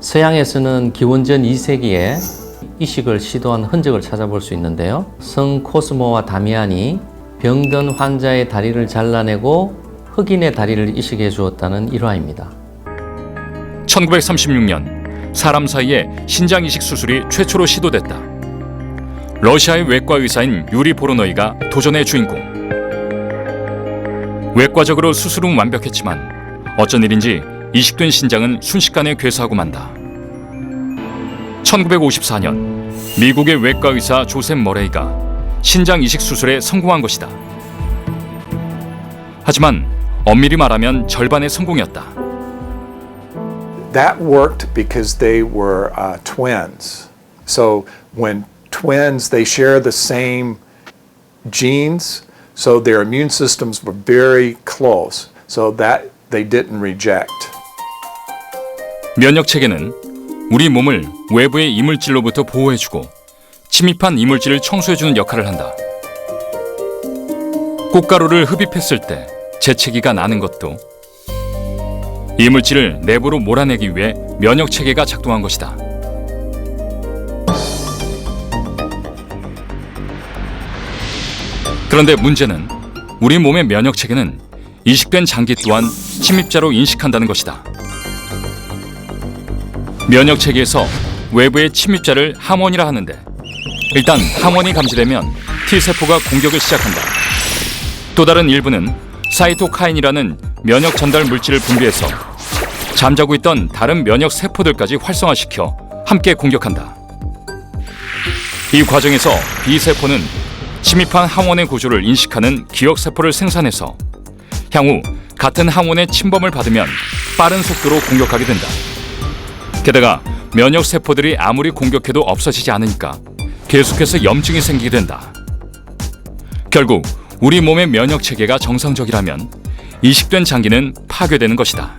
서양에서는 기원전 2세기에 이식을 시도한 흔적을 찾아볼 수 있는데요. 성 코스모와 다미안이 병든 환자의 다리를 잘라내고 흑인의 다리를 이식해 주었다는 일화입니다. 1936년 사람 사이에 신장 이식 수술이 최초로 시도됐다. 러시아의 외과 의사인 유리 보로노이가 도전의 주인공. 외과적으로 수술은 완벽했지만 어쩐 일인지 이식된 신장은 순식간에 괴사하고 만다. 1954년 미국의 외과 의사 조셉 머레이가 신장 이식 수술에 성공한 것이다. 하지만 엄밀히 말하면 절반의 성공이었다. that worked because they were uh, twins. So when twins, they share the same genes, so their immune systems were very close. So that they didn't reject. 면역 체계는 우리 몸을 외부의 이물질로부터 보호해주고 침입한 이물질을 청소해주는 역할을 한다. 꽃가루를 흡입했을 때 재채기가 나는 것도 이물질을 내부로 몰아내기 위해 면역 체계가 작동한 것이다. 그런데 문제는 우리 몸의 면역 체계는 이식된 장기 또한 침입자로 인식한다는 것이다. 면역 체계에서 외부의 침입자를 항원이라 하는데 일단 항원이 감지되면 T 세포가 공격을 시작한다. 또 다른 일부는 사이토카인이라는 면역 전달 물질을 분비해서 잠자고 있던 다른 면역 세포들까지 활성화시켜 함께 공격한다. 이 과정에서 B 세포는 침입한 항원의 구조를 인식하는 기억 세포를 생산해서 향후 같은 항원의 침범을 받으면 빠른 속도로 공격하게 된다. 게다가 면역 세포들이 아무리 공격해도 없어지지 않으니까 계속해서 염증이 생기게 된다. 결국 우리 몸의 면역 체계가 정상적이라면 이식된 장기는 파괴되는 것이다.